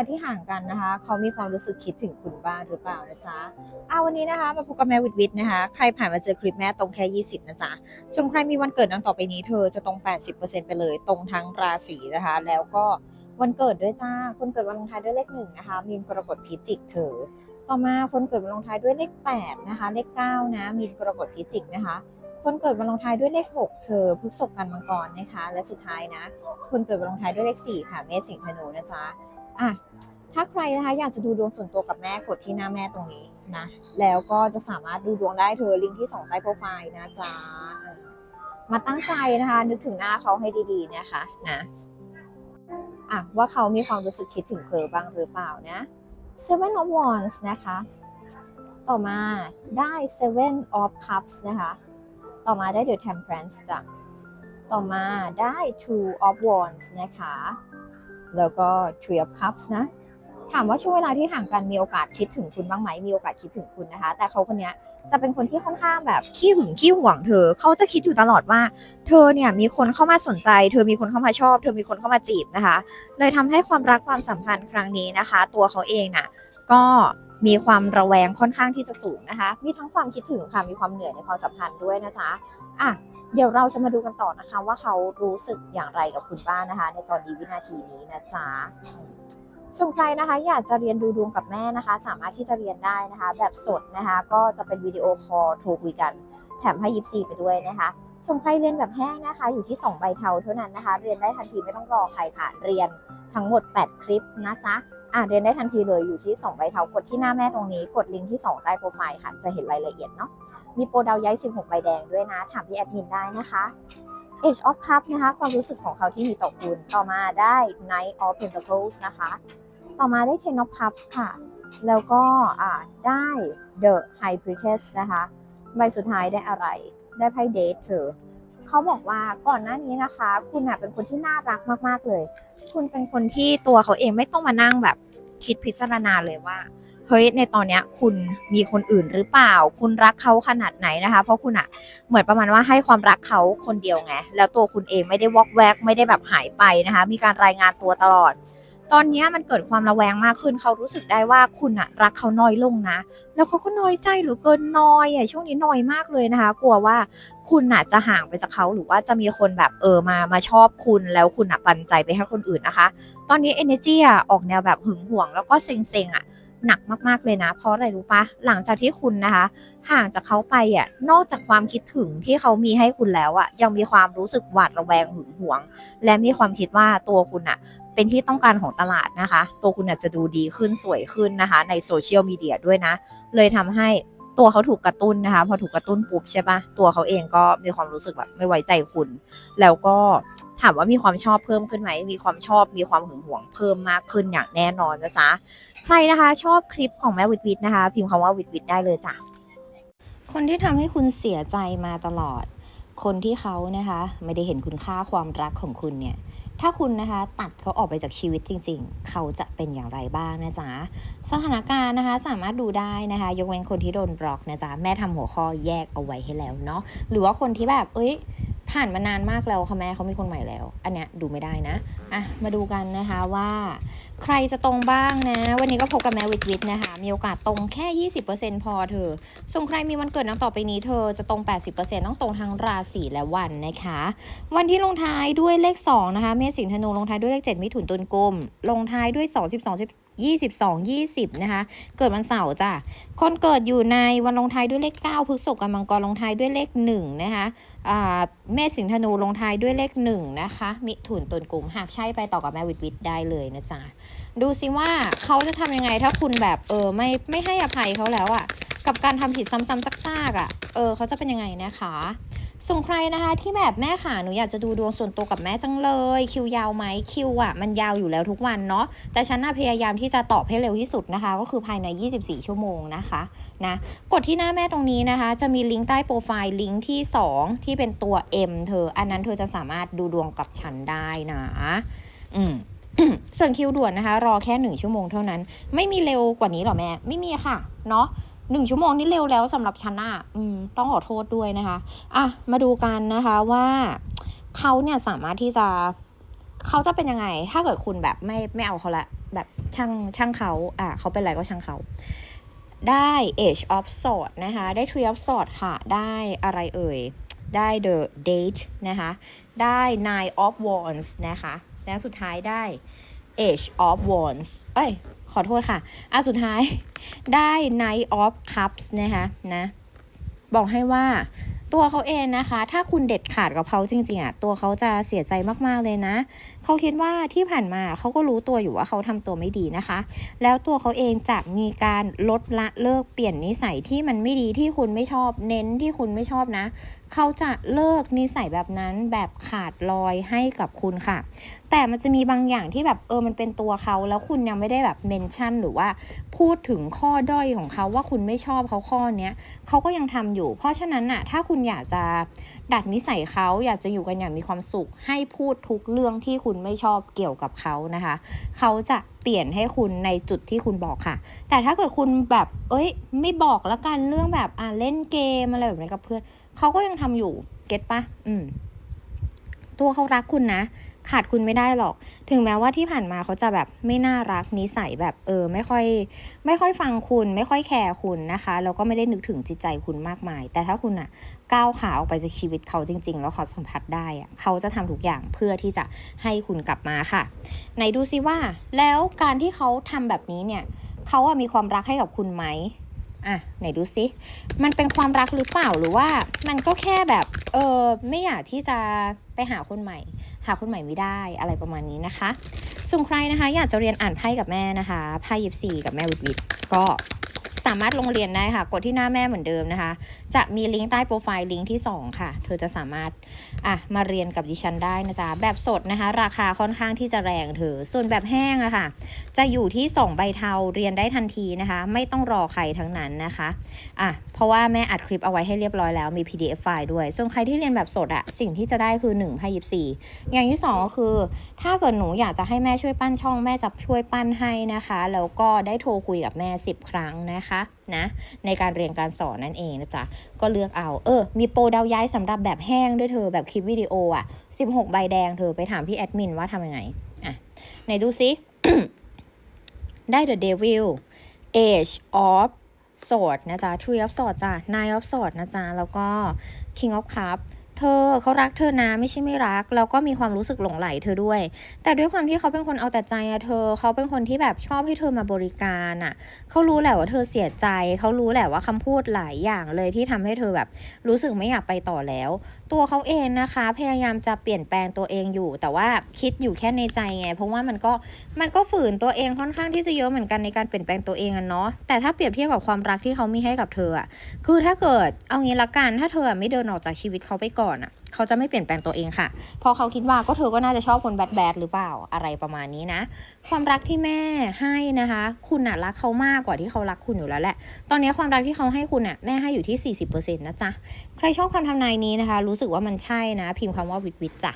าที่ห่างกันนะคะ เขามีความรู้สึกคิดถึงคุณบ้างหรือเปล่านะจ๊ะอาวันนี้นะคะ มาพบกับแม่วิดวิดนะคะ ใครผ่านมาเจอคลิปแม่ตรงแค่ 20 นะจ๊ะส่วนใครมีวันเกิดดังต่อไปนี้เธอจะตรง 80%ไปเลย ตรงทั้งราศีนะคะ แล้วก็วันเกิดด้วยจ้า คนเกิดวันลงท้ายด้วยเลขหนึ่งนะคะ มีนกรกฎพิจิกเธอ ต่อมาคนเกิดวันลงท้ายด้วยเลข 8 นะคะ เลข 9 นะ มีนกรกฎพิจิกนะคะคนเกิดวันลงท้ายด้วยเลข 6 เธอพฤษภกันมังกรนะคะ และสุดท้ายนะ คนเกิดวันลงท้ายด้วยเลข 4 ค่ะ เมษสิงห์ธนูนะจ๊ะ อะถ้าใครนะคะอยากจะดูดวงส่วนตัวกับแม่กดที่หน้าแม่ตรงนี้นะแล้วก็จะสามารถดูดวงได้เธอลิงก์ที่สองใต้โปรไฟล์นะจ๊ะมาตั้งใจนะคะ นึกถึงหน้าเขาให้ดีๆนะคะนะอะว่าเขามีความรู้สึกคิดถึงเธอบ้างหรือเปล่านะ Seven of Wands นะคะ ต่อมาได้ Seven of Cups นะคะ ต่อมาได้ The Temperance จ้ะต่อมาได้ Two of Wands นะคะ แล้วก็ Tree of Cups นะ ถามว่าช่วงเวลาที่ห่างกันมีโอกาสคิดถึงคุณบ้างไหม มีโอกาสคิดถึงคุณนะคะ แต่เขาคนนี้จะเป็นคนที่ค่อนข้างแบบขี้หึงขี้หวงเธอ เขาจะคิดอยู่ตลอดว่า เธอเนี่ยมีคนเข้ามาสนใจ เธอมีคนเข้ามาชอบ เธอมีคนเข้ามาจีบนะคะ เลยทำให้ความรักความสัมพันธ์ครั้งนี้นะคะ ตัวเขาเองน่ะก็มีความระแวงค่อนข้างที่จะสูงนะคะ มีทั้งความคิดถึงค่ะ มีความเหนื่อยในความสัมพันธ์ด้วยนะจ๊ะอะ เดี๋ยวเราจะมาดูกันต่อนะคะ ว่าเขารู้สึกอย่างไรกับคุณบ้างนะคะ ในตอนนี้วินาทีนี้นะจ๊ะอืมส่วนใครนะคะอยากจะเรียนดูดวงกับแม่นะคะ สามารถที่จะเรียนได้นะคะ แบบสดนะคะ ก็จะเป็นวิดีโอคอลโทรคุยกัน แถมให้ยิปซีไปด้วยนะคะส่วนใครเรียนแบบแห้งนะคะ อยู่ที่ 2 ใบเทาเท่านั้นนะคะ เรียนได้ทันทีไม่ต้องรอใครค่ะ เรียนทั้งหมด 8 คลิปนะจ๊ะ อะเรียนได้ทันทีเลยอยู่ที่2ใบเท้ากดที่หน้าแม่ตรงนี้ กดลิงก์ที่ 2 ใต้โปรไฟล์ค่ะ จะเห็นรายละเอียดเนาะมีโปรดาวย้าย 16 ใบแดงด้วยนะ ถามพี่แอดมินได้นะคะ Age of Cup นะคะ ความรู้สึกของเขาที่มีต่อคุณ ต่อมาได้ Knight of Pentacles นะคะ ต่อมาได้ Ten of Cups ค่ะ แล้วก็อ่าได้ The High Priestess นะคะ ใบสุดท้ายได้อะไร ได้ไพ่เดทเธอเขาบอกว่าก่อนหน้านี้นะคะ คุณเป็นคนที่น่ารักมาก ๆ เลย คุณเป็นคนที่ตัวเขาเองไม่ต้องมานั่งแบบคิดพิจารณาเลยว่าเฮ้ยในตอนเนี้ยคุณมีคนอื่นหรือเปล่า คุณรักเขาขนาดไหนนะคะ เพราะคุณอะเหมือนประมาณว่าให้ความรักเขาคนเดียวไงแล้วตัวคุณเองไม่ได้วอกแวกไม่ได้แบบหายไปนะคะ มีการรายงานตัวตลอด ตอนนี้มันเกิดความระแวงมากขึ้นเขารู้สึกได้ว่าคุณอะรักเขาน้อยลงนะ แล้วเขาก็น้อยใจหรือเกินน้อยอะช่วงนี้น้อยมากเลยนะคะ กลัวว่าคุณอะจะห่างไปจากเขาหรือว่าจะมีคนแบบเออมามาชอบคุณแล้วคุณอะปันใจไปให้คนอื่นนะคะ ตอนนี้ energy อะออกแนวแบบหึงหวงแล้วก็เซ็งๆอะ หนักมากๆเลยนะ เพราะอะไรรู้ปะหลังจากที่คุณนะคะ ห่างจากเขาไปอะนอกจากความคิดถึงที่เขามีให้คุณแล้วอะยังมีความรู้สึกหวาดระแวงหึงหวง และมีความคิดว่าตัวคุณอะเป็นที่ต้องการของตลาดนะคะ ตัวคุณอาจจะดูดีขึ้นสวยขึ้นนะคะ ในโซเชียลมีเดียด้วยนะ เลยทำให้ตัวเขาถูกกระตุ้นนะคะ พอถูกกระตุ้นปุ๊บใช่ปะตัวเขาเองก็มีความรู้สึกแบบไม่ไว้ใจคุณ แล้วก็ถามว่ามีความชอบเพิ่มขึ้นไหม มีความชอบมีความหึงหวงเพิ่มมากขึ้นอย่างแน่นอนนะจ๊ะ ใครนะคะชอบคลิปของแม่วิดวิดนะคะ พิมพ์คำว่าวิดวิดได้เลยจ้ะ คนที่ทำให้คุณเสียใจมาตลอด คนที่เขานะคะ ไม่ได้เห็นคุณค่าความรักของคุณเนี่ย ถ้าคุณนะคะ ตัดเขาออกไปจากชีวิตจริง ๆ เขาจะเป็นอย่างไรบ้างนะจ๊ะ สถานการณ์นะคะสามารถดูได้นะคะ ยกเว้นคนที่โดนบล็อกนะจ๊ะแม่ทำหัวข้อแยกเอาไว้ให้แล้วเนาะหรือว่าคนที่แบบเอ้ย ผ่านมานานมากแล้วค่ะแม่เขามีคนใหม่แล้ว อันเนี้ยดูไม่ได้นะอะมาดูกันนะคะว่า ใครจะตรงบ้างนะ วันนี้ก็พบกับแม่วิทวิทนะคะ มีโอกาสตรงแค่ 20%พอเธอ ส่วนใครมีวันเกิดนังต่อไปนี้เธอจะตรง 80%ต้องตรงทั้งราศีและวันนะคะ วันที่ลงท้ายด้วยเลข 2 นะคะ เมษสิงห์ธนูลงท้ายด้วยเลข 7 มิถุนตุลกลมลงท้ายด้วย 2 12 22 20 นะคะ เกิดวันเสาร์จ้ะ คนเกิดอยู่ในวันลงท้ายด้วยเลข 9พฤษภกับมังกรลงท้ายด้วยเลข 1 นะคะเมษสิงธนูลงท้ายด้วยเลข 1 นะคะ มิถุนตุลกลุ่มหากใช่ไปต่อกับแม่วิทวิทได้เลยนะจ๊ะ ดูซิว่าเขาจะทำยังไงถ้าคุณแบบเออไม่ไม่ให้อภัยเขาแล้วอะ่ะ กับการทำผิดซ้ำๆซากๆอะ่ะ เออเขาจะเป็นยังไงนะคะ ส่วนใครนะคะที่แบบแม่ค่ะหนูอยากจะดูดวงส่วนตัวกับแม่จังเลย คิวยาวไหมคิวอะ่ะมันยาวอยู่แล้วทุกวันเนาะแต่ฉันน่ะพยายามที่จะตอบให้เร็วที่สุดนะคะ ก็คือภายใน 24 ชั่วโมงนะคะนะกดที่หน้าแม่ตรงนี้นะคะ จะมีลิงก์ใต้โปรไฟล์ลิงก์ที่ 2 ที่เป็นตัว M เธอ อันนั้นเธอจะสามารถดูดวงกับฉันได้นะอืมส่วนคิวด่วนนะคะ รอแค่หนึ่งชั่วโมงเท่านั้น ไม่มีเร็วกว่านี้หรอแม่ ไม่มีค่ะ เนาะ หนึ่งชั่วโมงนี่เร็วแล้วสำหรับฉันอะอืมต้องขอโทษด้วยนะคะ อะ มาดูกันนะคะว่าเขาเนี่ยสามารถที่จะเขาจะเป็นยังไง ถ้าเกิดคุณแบบไม่ไม่เอาเขาละ แบบช่างช่างเขาอะเขาเป็นอะไรก็ช่างเขา ได้ age of sword นะคะ ได้ Tree of sword ค่ะ ได้อะไรเอ่ย ได้ the date นะคะ ได้ nine of wands นะคะ และสุดท้ายได้ age of wands เอ้ย ขอโทษค่ะ อะ สุดท้าย ได้ knight of cups นะคะนะ บอกให้ว่าตัวเขาเองนะคะ ถ้าคุณเด็ดขาดกับเขาจริงๆอะ ตัวเขาจะเสียใจมากๆเลยนะเขาคิดว่าที่ผ่านมาเขาก็รู้ตัวอยู่ว่าเขาทำตัวไม่ดีนะคะ แล้วตัวเขาเองจะมีการลดละเลิกเปลี่ยนนิสัยที่มันไม่ดีที่คุณไม่ชอบ เน้นที่คุณไม่ชอบนะ เขาจะเลิกนิสัยแบบนั้นแบบขาดลอยให้กับคุณค่ะ แต่มันจะมีบางอย่างที่แบบเออมันเป็นตัวเขาแล้วคุณยังไม่ได้แบบเมนชั่นหรือว่าพูดถึงข้อด้อยของเขาว่าคุณไม่ชอบเขาข้อเนี้ยเขาก็ยังทำอยู่ เพราะฉะนั้นน่ะถ้าคุณอยากจะ ดัดนิสัยเขาอยากจะอยู่กันอย่างมีความสุข ให้พูดทุกเรื่องที่คุณไม่ชอบเกี่ยวกับเขานะคะ เขาจะเปลี่ยนให้คุณในจุดที่คุณบอกค่ะ แต่ถ้าเกิดคุณแบบ เอ้ย ไม่บอกแล้วกันเรื่องแบบอ่าเล่นเกมอะไรแบบนี้กับเพื่อนเขาก็ยังทำอยู่เก็ตปะอืม ตัวเขารักคุณนะขาดคุณไม่ได้หรอก ถึงแม้ว่าที่ผ่านมาเขาจะแบบไม่น่ารักนิสัยแบบเออไม่ค่อย ไม่ค่อยฟังคุณ ไม่ค่อยแคร์คุณนะคะแล้วก็ไม่ได้นึกถึงจิตใจคุณมากมาย แต่ถ้าคุณอะก้าวขาออกไปจากชีวิตเขาจริง ๆ แล้วเขาสัมผัสได้อะเขาจะทำทุกอย่างเพื่อที่จะให้คุณกลับมาค่ะไหนดูซิว่า แล้วการที่เขาทำแบบนี้เนี่ยเขาอะมีความรักให้กับคุณไหมอะไหนดูซิ มันเป็นความรักหรือเปล่าหรือว่า มันก็แค่แบบ เออไม่อยากที่จะ หาคนใหม่ หาคนใหม่ไม่ได้อะไรประมาณนี้นะคะส่วนใครนะคะ อยากจะเรียนอ่านไพ่กับแม่นะคะไพ่ยิปซีกับแม่วิดวิดก็ามารถลงเรียนได้ค่ะ กดที่หน้าแม่เหมือนเดิมนะคะ จะมีลิงก์ใต้โปรไฟล์ลิงก์ที่ 2 ค่ะ เธอจะสามารถอะมาเรียนกับดิฉันได้นะจ๊ะ แบบสดนะคะ ราคาค่อนข้างที่จะแรงเธอ ส่วนแบบแห้งอะค่ะ จะอยู่ที่ 2 ใบเทาเรียนได้ทันทีนะคะ ไม่ต้องรอใครทั้งนั้นนะคะอะเพราะว่าแม่อัดคลิปเอาไว้ให้เรียบร้อยแล้วมี PDF ไฟล์ด้วย ส่วนใครที่เรียนแบบสดอะสิ่งที่จะได้คือ1ไพ่ยิปซีอย่างที่สองก็คือ ถ้าเกิดหนูอยากจะให้แม่ช่วยปั้นช่องแม่จะช่วยปั้นให้นะคะ แล้วก็ได้โทรคุยกับแม่ 10 ครั้งนะคะนะในการเรียนการสอนนั่นเองนะจ๊ะก็เลือกเอา เออ มีโปรดาวย้ายสำหรับแบบแห้งด้วยเธอแบบคลิปวิดีโออะ 16 ใบแดงเธอไปถามพี่แอดมินว่าทำยังไง อะไหนดูซิ ได้ The Devil Age of Sword นะจ๊ะ Tree of Sword จ้ะ Nine of Sword นะจ๊ะ แล้วก็ King of Cup เธอเขารักเธอนะไม่ใช่ไม่รัก แล้วก็มีความรู้สึกหลงไหลเธอด้วย แต่ด้วยความที่เขาเป็นคนเอาแต่ใจอะเธอ เขาเป็นคนที่แบบชอบให้เธอมาบริการอะเขารู้แหละว่าเธอเสียใจ เขารู้แหละว่าคำพูดหลายอย่างเลยที่ทำให้เธอแบบรู้สึกไม่อยากไปต่อแล้ว ตัวเขาเองนะคะ พยายามจะเปลี่ยนแปลงตัวเองอยู่ แต่ว่าคิดอยู่แค่ในใจไง เพราะว่ามันก็มันก็ฝืนตัวเองค่อนข้างที่จะเยอะเหมือนกันในการเปลี่ยนแปลงตัวเองอะเนาะแต่ถ้าเปรียบเทียบกับความรักที่เขามีให้กับเธออะคือถ้าเกิดเอางี้ละกันถ้าเธอไม่เดินออกจากชีวิตเขาไปก่อนอะ เขาจะไม่เปลี่ยนแปลงตัวเองค่ะเพราะเขาคิดว่าก็เธอก็น่าจะชอบคนแบดแบดหรือเปล่าอะไรประมาณนี้นะ ความรักที่แม่ให้นะคะ คุณน่ะรักเขามากกว่าที่เขารักคุณอยู่แล้วแหละ ตอนนี้ความรักที่เขาให้คุณน่ะแม่ให้อยู่ที่ 40%นะจ๊ะ ใครชอบคำทำนายนี้นะคะ รู้สึกว่ามันใช่นะ พิมพ์คำว่าวิดวิดจ้ะ